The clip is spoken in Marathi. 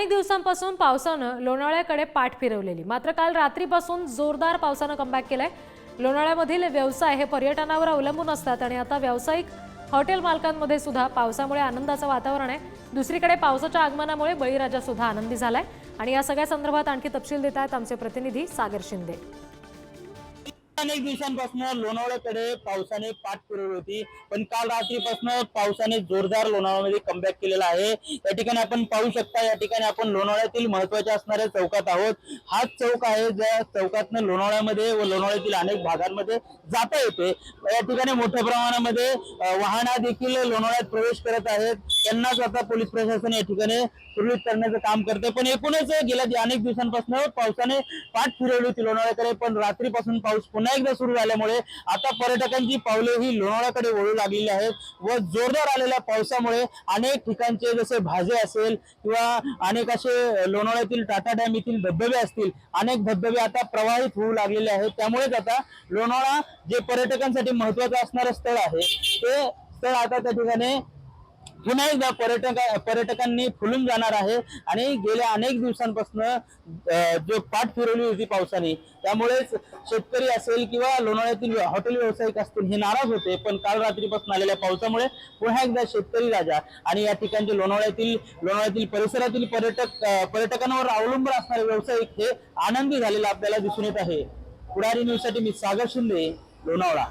अनेक दिवसांपासून पावसानं लोणावळ्याकडे पाठ फिरवलेली. मात्र काल रात्रीपासून जोरदार पावसानं कमबॅक केलाय. लोणावळ्यामधील व्यवसाय हे पर्यटनावर अवलंबून असतात आणि आता व्यावसायिक हॉटेल मालकांमध्ये सुद्धा पावसामुळे आनंदाचं वातावरण आहे. दुसरीकडे पावसाच्या आगमनामुळे बळीराजा सुद्धा आनंदी झालाय. आणि या सगळ्या संदर्भात आणखी तपशील देत आहेत आमचे प्रतिनिधी सागर शिंदे. अनेक दिवसांपासून लोणावळ्याकडे पावसाने पाठ पुरवली होती. पण काल रात्रीपासून पावसाने जोरदार लोणावळ्यामध्ये कमबॅक केलेला आहे. या ठिकाणी आपण पाहू शकता या ठिकाणी आपण लोणावळ्यातील महत्त्वाच्या असणाऱ्या चौकात आहोत. हाच चौक आहे ज्या चौकातनं लोणावळ्यामध्ये व लोणावळ्यातील अनेक भागांमध्ये जाता येते या ठिकाणी मोठ्या प्रमाणामध्ये वाहना देखील लोणावळ्यात प्रवेश करत आहेत. त्यांनाच आता पोलीस प्रशासन या ठिकाणी सुरळीत करण्याचं काम करते. पण एकूणच गेल्या अनेक दिवसांपासून पावसाने पाठ फिरवली होती लोणावळ्याकडे. पण रात्रीपासून पाऊस पुन्हा एकदा सुरू झाल्यामुळे आता पर्यटकांची पावले ही लोणावळ्याकडे वळू लागलेली आहेत व जोरदार आलेल्या पावसामुळे अनेक ठिकाणचे जसे भाजे असेल किंवा अनेक असे लोणावळ्यातील टाटा डॅम येथील धबधबे असतील अनेक धबधबे आता प्रवाहित होऊ लागलेले आहेत. त्यामुळेच आता लोणावळा जे पर्यटकांसाठी महत्वाचं असणारं स्थळ आहे ते स्थळ आता त्या ठिकाणी पुन्हा एकदा पर्यटक पर्यटकांनी फुलून जाणार आहे. आणि गेल्या अनेक दिवसांपासून जो पाठ फिरवली होती पावसाने त्यामुळेच शेतकरी असेल किंवा लोणावळ्यातील हॉटेल व्यावसायिक असतील हे नाराज होते. पण काल रात्रीपासून आलेल्या पावसामुळे पुन्हा एकदा शेतकरी राजा. आणि या ठिकाणचे लोणावळ्यातील लोणावळ्यातील परिसरातील पर्यटक पर्यटकांवर अवलंबून असणारे व्यावसायिक हे आनंदी झालेला आपल्याला दिसून येत आहे. पुढारी न्यूजसाठी मी सागर शिंदे लोणावळा.